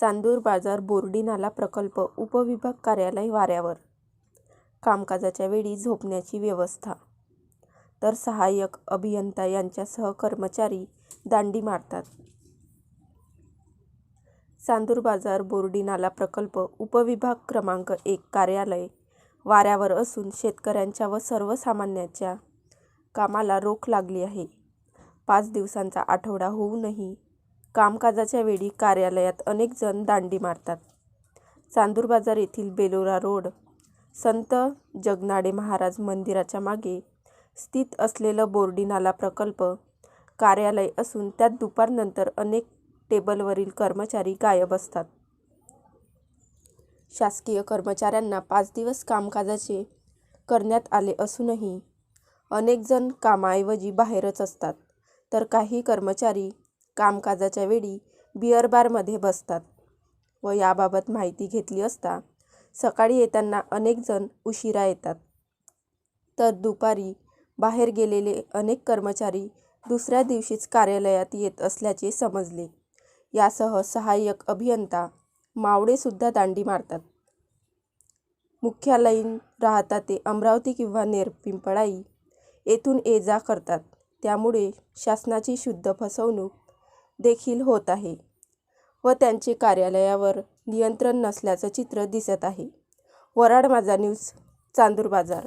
चांदूर बाजार बोर्डी नाला प्रकल्प उपविभाग कार्यालय वाऱ्यावर. कामकाजाच्या वेळी झोपण्याची व्यवस्था. तर सहाय्यक अभियंता यांच्यासह कर्मचारी दांडी मारतात. चांदूर बाजार बोर्डी नाला प्रकल्प उपविभाग क्रमांक एक कार्यालय वाऱ्यावर असून शेतकऱ्यांच्या व सर्वसामान्यांच्या कामाला रोख लागली आहे. पाच दिवसांचा आठवडा होऊनही कामकाजाच्या वेळी कार्यालयात अनेक जण दांडी मारतात. चांदूर बाजार येथील बेलोरा रोड संत जगनाडे महाराज मंदिराच्या मागे स्थित असलेलं बोर्डी नाला प्रकल्प कार्यालय असून त्यात दुपारनंतर अनेक टेबलवरील कर्मचारी गायब असतात. शासकीय कर्मचाऱ्यांना पाच दिवस कामकाजाचे करण्यात आले असूनही अनेकजण कामाऐवजी बाहेरच असतात. तर काही कर्मचारी कामकाजाच्या वेळी बिअर बारमध्ये बसतात व याबाबत माहिती घेतली असता सकाळी येताना अनेक जण उशिरा येतात. तर दुपारी बाहेर गेलेले अनेक कर्मचारी दुसऱ्या दिवशीच कार्यालयात येत असल्याचे समजले. यासह सहाय्यक अभियंता मावडेसुद्धा दांडी मारतात. मुख्यालयीन राहता ते अमरावती किंवा नेरपिंपळाई येथून ये जा करतात. त्यामुळे शासनाची शुद्ध फसवणूक देखील होत आहे व त्यांचे कार्यालयावर नियंत्रण नसल्याचं चित्र दिसत आहे. वराड माझा न्यूज चांदूर बाजार.